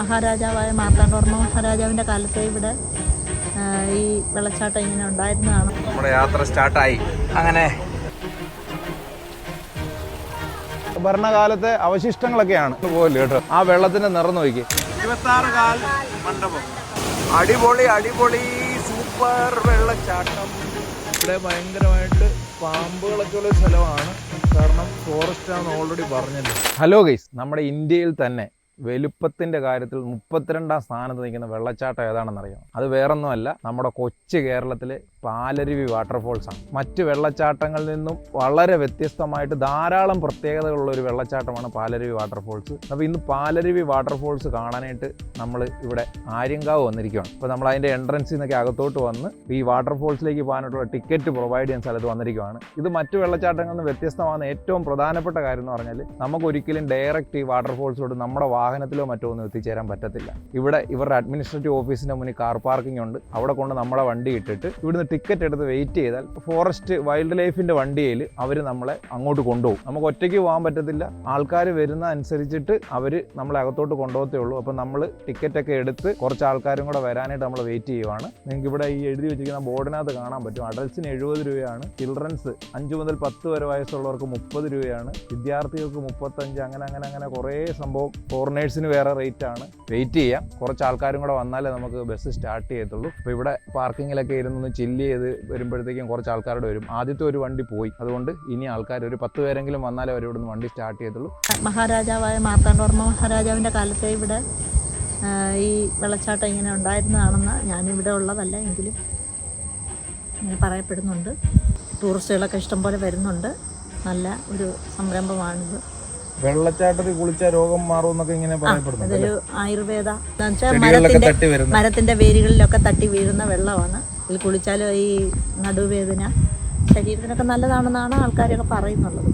മഹാരാജാവായ മാർത്താണ്ഡവർമ്മ മഹാരാജാവിന്റെ കാലത്തെ ഇവിടെ ഈ വെള്ളച്ചാട്ടം ഇങ്ങനെ ഉണ്ടായിരുന്നതാണ്. നമ്മുടെ യാത്ര സ്റ്റാർട്ടായി. അങ്ങനെ. ഭരണകാലത്തെ അവശിഷ്ടങ്ങളൊക്കെയാണ്. പോകില്ല കേട്ടോ? ആ വെള്ളത്തിന്റെ നിറം നോക്കി. മണ്ഡപം. അടിപൊളി അടിപൊളി സൂപ്പർ വെള്ളച്ചാട്ടം. ഇവിടെ ഭയങ്കരമായിട്ട് പാമ്പുകളൊക്കെ ഉള്ള സ്ഥലമാണ്. കാരണം ഫോറസ്റ്റ് ആണ് ഓൾറെഡി പറഞ്ഞല്ലോ. ഹലോ ഗൈസ് നമ്മുടെ ഇന്ത്യയിൽ തന്നെ വലുപ്പത്തിന്റെ കാര്യത്തിൽ മുപ്പത്തിരണ്ടാം സ്ഥാനത്ത് നിൽക്കുന്ന വെള്ളച്ചാട്ടം ഏതാണെന്നറിയാം അത് വേറൊന്നുമല്ല നമ്മുടെ കൊച്ചു കേരളത്തിലെ പാലരുവി വാട്ടർഫോൾസ് ആണ്. മറ്റ് വെള്ളച്ചാട്ടങ്ങളിൽ നിന്നും വളരെ വ്യത്യസ്തമായിട്ട് ധാരാളം പ്രത്യേകതകളുള്ള ഒരു വെള്ളച്ചാട്ടമാണ് പാലരുവി വാട്ടർഫോൾസ് അപ്പോൾ ഇന്ന് പാലരുവി വാട്ടർഫോൾസ് കാണാനായിട്ട് നമ്മൾ ഇവിടെ ആര്യങ്കാവ് വന്നിരിക്കുകയാണ്. അപ്പോൾ നമ്മൾ അതിന്റെ എൻട്രൻസിൽ നിന്നൊക്കെ അകത്തോട്ട് വന്ന് ഈ വാട്ടർഫോൾസിലേക്ക് പോകാനായിട്ടുള്ള ടിക്കറ്റ് പ്രൊവൈഡ് ചെയ്യാൻ സ്ഥലത്ത് വന്നിരിക്കുകയാണ്. ഇത് മറ്റു വെള്ളച്ചാട്ടങ്ങളിൽ നിന്ന് വ്യത്യസ്തമാകുന്ന ഏറ്റവും പ്രധാനപ്പെട്ട കാര്യം എന്ന് പറഞ്ഞാൽ നമുക്ക് ഒരിക്കലും ഡയറക്റ്റ് ഈ വാട്ടർഫോൾസിലോട്ട് നമ്മുടെ വാഹനത്തിലോ മറ്റോ ഒന്നും എത്തിച്ചേരാൻ പറ്റത്തില്ല. ഇവിടെ ഇവരുടെ അഡ്മിനിസ്ട്രേറ്റീവ് ഓഫീസിന്റെ മുന്നിൽ കാർ പാർക്കിംഗ് ഉണ്ട്. അവിടെ കൊണ്ട് നമ്മളെ വണ്ടി ഇട്ടിട്ട് ഇവിടുന്ന് ടിക്കറ്റ് എടുത്ത് വെയിറ്റ് ചെയ്താൽ ഫോറസ്റ്റ് വൈൽഡ് ലൈഫിന്റെ വണ്ടിയിൽ അവർ നമ്മളെ അങ്ങോട്ട് കൊണ്ടുപോകും. നമുക്ക് ഒറ്റയ്ക്ക് പോകാൻ പറ്റത്തില്ല. ആൾക്കാർ വരുന്ന അനുസരിച്ചിട്ട് അവർ നമ്മളെ അകത്തോട്ട് കൊണ്ടുപോകത്തേ ഉള്ളൂ. അപ്പം നമ്മൾ ടിക്കറ്റൊക്കെ എടുത്ത് കുറച്ച് ആൾക്കാരും കൂടെ വരാനായിട്ട് നമ്മൾ വെയിറ്റ് ചെയ്യുവാണ്. നിങ്ങൾക്ക് ഇവിടെ ഈ എഴുതി വെച്ചിരിക്കുന്ന ബോർഡിനകത്ത് കാണാൻ പറ്റും. അഡൽസിന് എഴുപത് രൂപയാണ്. ചിൽഡ്രൻസ് അഞ്ച് മുതൽ പത്ത് വരെ വയസ്സുള്ളവർക്ക് മുപ്പത് രൂപയാണ്. വിദ്യാർത്ഥികൾക്ക് മുപ്പത്തഞ്ച് അങ്ങനെ അങ്ങനെ അങ്ങനെ കുറേ സംഭവം ഫോറിനേഴ്സിന് വേറെ റേറ്റ് ആണ് വെയിറ്റ് ചെയ്യാം. കുറച്ച് ആൾക്കാരും കൂടെ വന്നാലേ നമുക്ക് ബസ് സ്റ്റാർട്ട് ചെയ്യത്തുള്ളൂ. അപ്പോൾ ഇവിടെ പാർക്കിങ്ങിലൊക്കെ ഇരുന്ന് ചില്ല് ചെയ്ത് വരുമ്പോഴത്തേക്കും കുറച്ച് ആൾക്കാരുടെ വരും. ആദ്യത്തെ ഒരു വണ്ടി പോയി. അതുകൊണ്ട് ഇനി ആൾക്കാർ ഒരു പത്ത് പേരെങ്കിലും വന്നാലേ അവർ ഇവിടുന്ന് വണ്ടി സ്റ്റാർട്ട് ചെയ്യത്തുള്ളൂ. മഹാരാജാവായ മാർത്താണ്ഡവർമ്മ മഹാരാജാവിന്റെ കാലത്തെ ഇവിടെ ഈ വെള്ളച്ചാട്ടം ഇങ്ങനെ ഉണ്ടായിരുന്നതാണെന്ന് ഞാനിവിടെ ഉള്ളതല്ല എങ്കിലും ഇങ്ങനെ പറയപ്പെടുന്നുണ്ട്. ടൂറിസ്റ്റുകളൊക്കെ ഇഷ്ടംപോലെ വരുന്നുണ്ട്. നല്ല ഒരു സംരംഭമാണിത്. വെള്ളച്ചാട്ടത്തിൽ കുളിച്ച രോഗം മാറും എന്നൊക്കെ ഇങ്ങനെ പറയപ്പെടുന്നു അതൊരു ആയുർവേദ മരത്തിന്റെ മരത്തിന്റെ വേരുകളിലൊക്കെ തട്ടി വീഴുന്ന വെള്ളമാണ്. ഇതിൽ കുളിച്ചാൽ ഈ നടുവേദന ശരീരത്തിനൊക്കെ നല്ലതാണെന്നാണ് ആൾക്കാരൊക്കെ പറയുന്നുള്ളത്.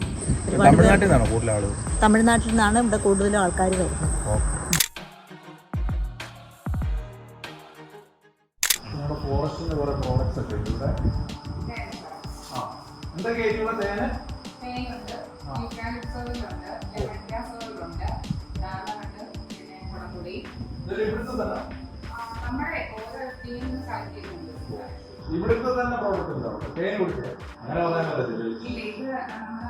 തമിഴ്നാട്ടിൽ നിന്നാണോ കൂടുതൽ ആളുകൾ തമിഴ്നാട്ടിൽ നിന്നാണ് ഇവിടെ കൂടുതലും ആൾക്കാർ വരുന്നത്. നമ്മുടെ ഫോറസ്റ്റിന്റെ കുറെ പ്രോഡക്ട്സ് ഒക്കെ ഉണ്ട് ഇവിടെ. എന്തൊക്കെ ആയിട്ടുള്ള തേന്? പിന്നെ ഇവിടുത്തെ തന്നെ? ആ, നമ്മുടെ ഓരോ ടീമിൽ കളക്ട് ചെയ്യുന്നുണ്ട് ഇവിടുത്തെ തന്നെ പ്രോഡക്റ്റ് ഉണ്ടോ തേൻ കുടിച്ചത് അങ്ങനെ പറയാൻ പറ്റത്തില്ല.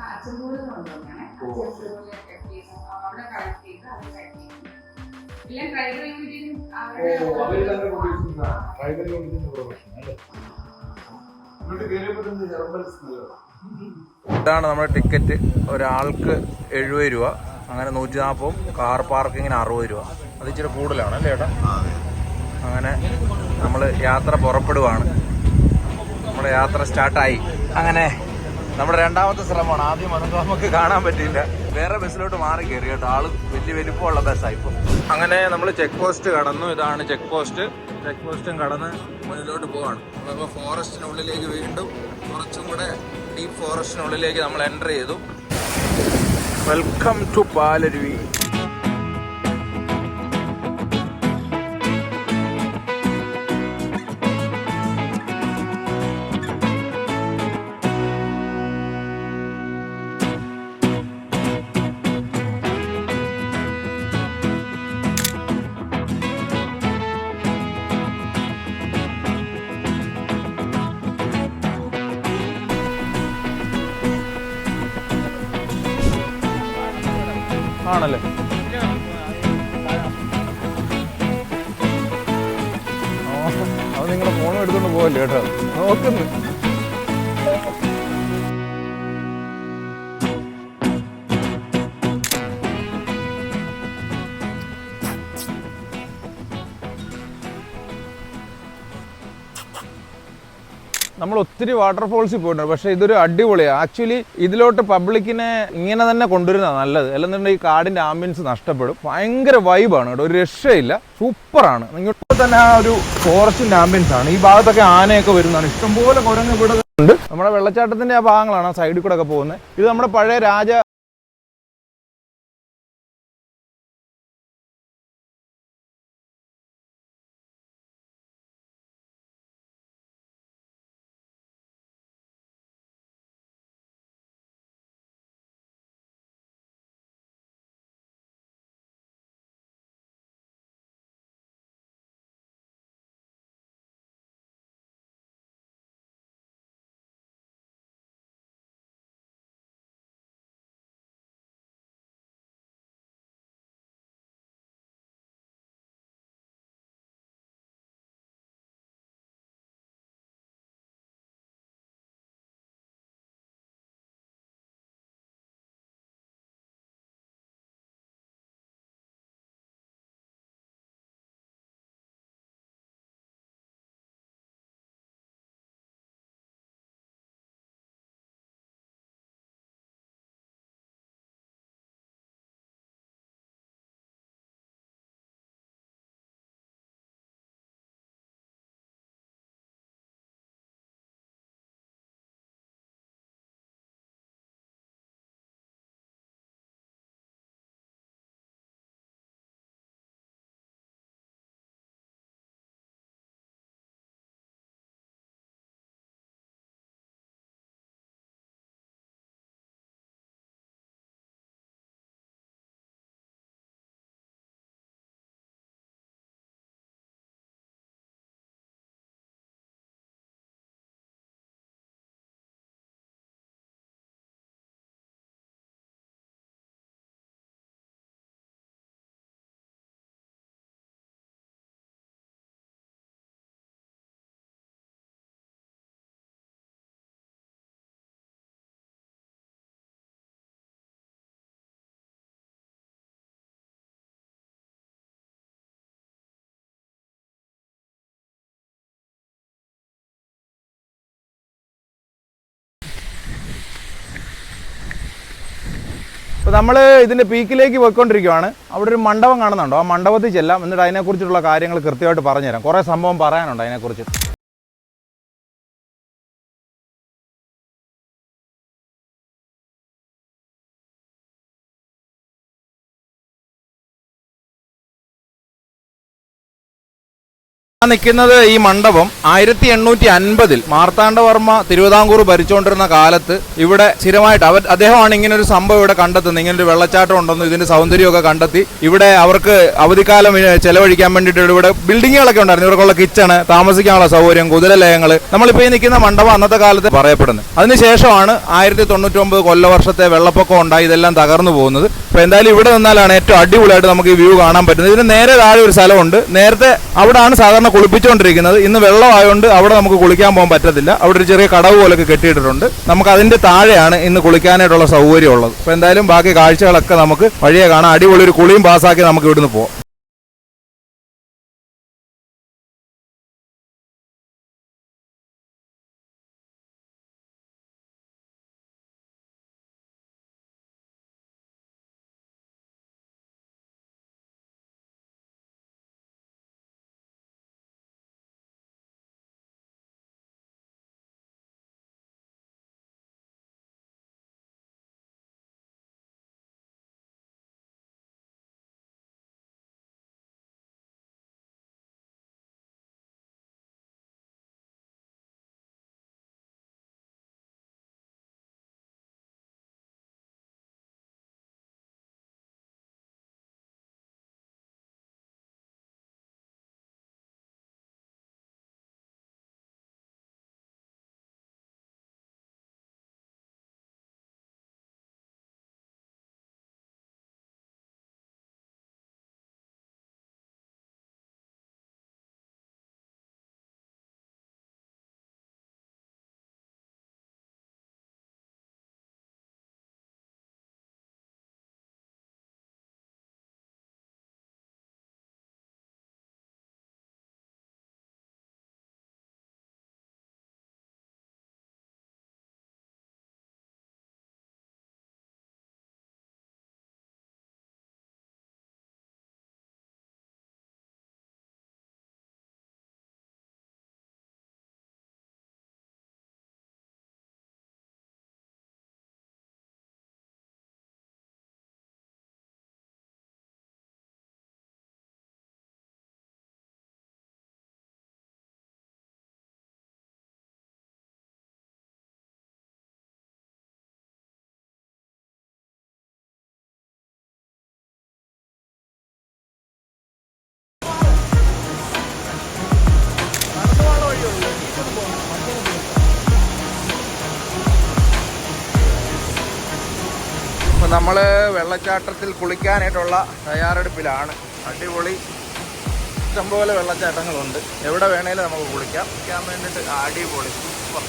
ഇതാണ് നമ്മുടെ ടിക്കറ്റ് ഒരാൾക്ക് എഴുപത് രൂപ. അങ്ങനെ നൂറ്റി നാൽപ്പതും കാർ പാർക്കിങ്ങിന് അറുപത് രൂപ. അത് ഇച്ചിരി കൂടുതലാണ് അല്ലേ അങ്ങനെ നമ്മൾ യാത്ര പുറപ്പെടുവാണ്. നമ്മുടെ യാത്ര സ്റ്റാർട്ടായി. അങ്ങനെ നമ്മുടെ രണ്ടാമത്തെ ശ്രമമാണ്. ആദ്യം അതൊന്നും നമുക്ക് കാണാൻ പറ്റിയില്ല. വേറെ ബസ്സിലോട്ട് മാറി കയറി കേട്ടോ. ആൾ വലിയ വലിപ്പമുള്ള ബസ്സായി ഇപ്പം. അങ്ങനെ നമ്മൾ ചെക്ക് പോസ്റ്റ് കടന്നു. ഇതാണ് ചെക്ക് പോസ്റ്റ് ചെക്ക് പോസ്റ്റും കടന്ന് മുന്നിലോട്ട് പോവാണ്. നമ്മളിപ്പോൾ ഫോറസ്റ്റിനുള്ളിലേക്ക് വീണ്ടും കുറച്ചും കൂടെ ഡീപ്പ് ഫോറസ്റ്റിനുള്ളിലേക്ക് നമ്മൾ എന്റർ ചെയ്തു. വെൽക്കം ടു പാലരുവി ആണല്ലേ? അത് നിങ്ങളുടെ ഫോണും എടുത്തുകൊണ്ട് പോകല്ലേ കേട്ടോ? നോക്കുന്നു നമ്മൾ ഒത്തിരി വാട്ടർഫോൾസിൽ പോയിട്ടുണ്ട്. പക്ഷേ ഇതൊരു അടിപൊളിയാണ് ആക്ച്വലി ഇതിലോട്ട് പബ്ലിക്കിനെ ഇങ്ങനെ തന്നെ കൊണ്ടുവരുന്നതാണ് നല്ലത്. അല്ലെന്നുണ്ടെങ്കിൽ ഈ കാടിന്റെ ആംബിയൻസ് നഷ്ടപ്പെടും. ഭയങ്കര വൈബാണ് കേട്ടോ. ഒരു രക്ഷയില്ല. സൂപ്പറാണ് ഇങ്ങോട്ട് തന്നെ ആ ഒരു ഫോറസ്റ്റിന്റെ ആംബിയൻസ് ആണ്. ഈ ഭാഗത്തൊക്കെ ആനയൊക്കെ വരുന്നതാണ്. ഇഷ്ടംപോലെ കുരങ്ങ് ഇവിടെ ഉണ്ട്. നമ്മുടെ വെള്ളച്ചാട്ടത്തിന്റെ ആ ഭാഗങ്ങളാണ് സൈഡിൽ കൂടെ ഒക്കെ പോകുന്നത്. ഇത് നമ്മുടെ പഴയ രാജ അപ്പോൾ നമ്മൾ ഇതിന്റെ പീക്കിലേക്ക് പോയിക്കൊണ്ടിരിക്കുകയാണ് അവിടെ ഒരു മണ്ഡപം കാണുന്നുണ്ടോ? ആ മണ്ഡപത്തിൽ ചെല്ലാം. എന്നിട്ട് അതിനെക്കുറിച്ചുള്ള കാര്യങ്ങൾ കൃത്യമായിട്ട് പറഞ്ഞുതരാം. കുറേ സംഭവം പറയാനുണ്ട് അതിനെക്കുറിച്ച്. നിൽക്കുന്നത് ഈ മണ്ഡപം ആയിരത്തി എണ്ണൂറ്റി അൻപതിൽ മാർത്താണ്ഡവർമ്മ തിരുവിതാംകൂർ ഭരിച്ചുകൊണ്ടിരുന്ന കാലത്ത് ഇവിടെ സ്ഥിരമായിട്ട് അവർ അദ്ദേഹമാണ് ഇങ്ങനെ ഒരു സംഭവം ഇവിടെ കണ്ടെത്തുന്നത്. ഇങ്ങനെ ഒരു വെള്ളച്ചാട്ടം ഉണ്ടെന്ന് ഇതിന്റെ സൗന്ദര്യമൊക്കെ കണ്ടെത്തി. ഇവിടെ അവർക്ക് അവധിക്കാലം ചെലവഴിക്കാൻ വേണ്ടിയിട്ട് ഇവിടെ ബിൽഡിങ്ങുകളൊക്കെ ഉണ്ടായിരുന്നു. ഇവർക്കുള്ള കിച്ചണ് താമസിക്കാനുള്ള സൗകര്യം കുതിരലയങ്ങൾ നമ്മളിപ്പോൾ ഈ നിൽക്കുന്ന മണ്ഡപം അന്നത്തെ കാലത്ത് പറയപ്പെടുന്നത്. അതിനുശേഷമാണ് ആയിരത്തി തൊണ്ണൂറ്റി ഒമ്പത് കൊല്ലവർഷത്തെ വെള്ളപ്പൊക്കം ഉണ്ടായി. ഇതെല്ലാം തകർന്നു പോകുന്നത്. അപ്പോൾ എന്തായാലും ഇവിടെ നിന്നാലാണ് ഏറ്റവും അടിപൊളിയായിട്ട് നമുക്ക് ഈ വ്യൂ കാണാൻ പറ്റുന്നത്. ഇതിന് നേരെ താഴെ ഒരു സ്ഥലമുണ്ട്. നേരത്തെ അവിടെയാണ് സാധാരണ കുളിപ്പിച്ചുകൊണ്ടിരിക്കുന്നത്. ഇന്ന് വെള്ളമായതുകൊണ്ട് അവിടെ നമുക്ക് കുളിക്കാൻ പോകാൻ പറ്റത്തില്ല. അവിടെ ഒരു ചെറിയ കടവ് പോലൊക്കെ കെട്ടിയിട്ടുണ്ട് നമുക്ക് അതിന്റെ താഴെയാണ് ഇന്ന് കുളിക്കാനായിട്ടുള്ള സൗകര്യം ഉള്ളത് അപ്പോൾ എന്തായാലും ബാക്കി കാഴ്ചകളൊക്കെ നമുക്ക് വഴിയെ കാണാം. അടിപൊളി ഒരു കുളിയും പാസ്സാക്കി നമുക്ക് ഇവിടുന്ന് പോകാം നമ്മൾ വെള്ളച്ചാട്ടത്തിൽ കുളിക്കാനായിട്ടുള്ള തയ്യാറെടുപ്പിലാണ്. അടിപൊളി. ഇഷ്ടംപോലെ വെള്ളച്ചാട്ടങ്ങളുണ്ട്. എവിടെ വേണേലും നമുക്ക് കുളിക്കാം. കുളിക്കാൻ വേണ്ടിയിട്ട് അടിപൊളി. സൂപ്പർ.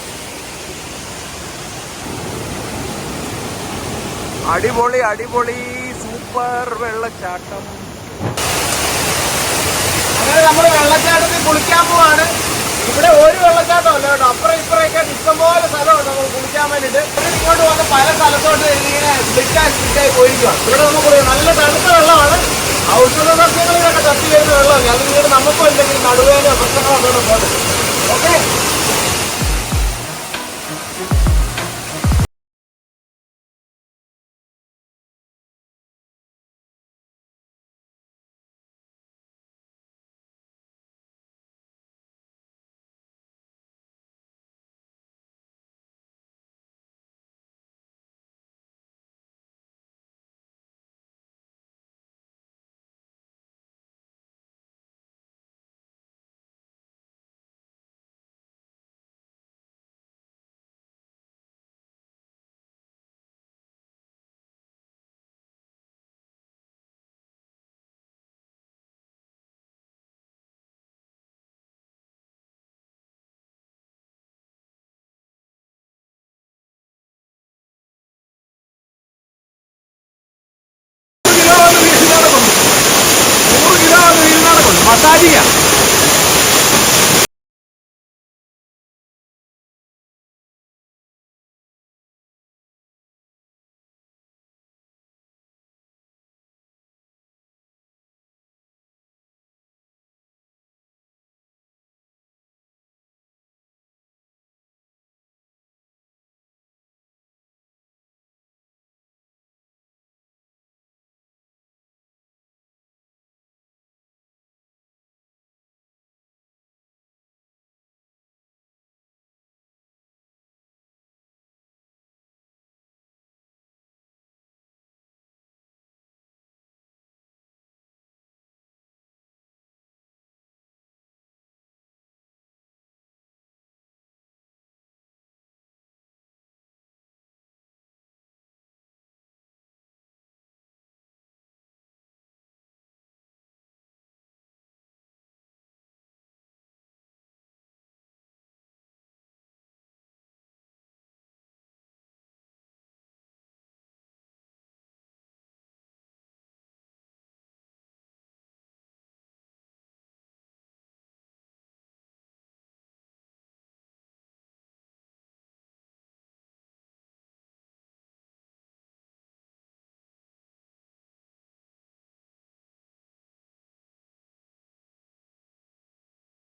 അടിപൊളി അടിപൊളി സൂപ്പർ വെള്ളച്ചാട്ടം. അങ്ങനെ നമ്മൾ വെള്ളച്ചാട്ടത്തിൽ കുളിക്കാൻ പോവാണ്. ഇവിടെ ഒരു വെള്ളച്ചാട്ടമല്ല കേട്ടോ. അപ്പുറം ഇപ്പുറമൊക്കെ ഇഷ്ടംപോലെ സ്ഥലമുണ്ട് നമുക്ക് കുളിക്കാൻ വേണ്ടിയിട്ട്. ഇങ്ങോട്ട് വന്ന് പല സ്ഥലത്തോട്ട് ഇങ്ങനെ സ്പ്ലിറ്റായി സ്പ്ലിറ്റായി പോയിരിക്കുകയാണ് ഇവിടെ നമുക്ക് നല്ല തണുത്ത വെള്ളമാണ്. ഔഷധ സസ്യങ്ങളിലൊക്കെ തട്ടി വരുന്ന വെള്ളമല്ല? അത് ഇങ്ങനെ നമുക്കും എന്തെങ്കിലും നടുവേനോ പ്രശ്നങ്ങളൊക്കെ അതുകൊണ്ട് പോട്ടെ Tadinha!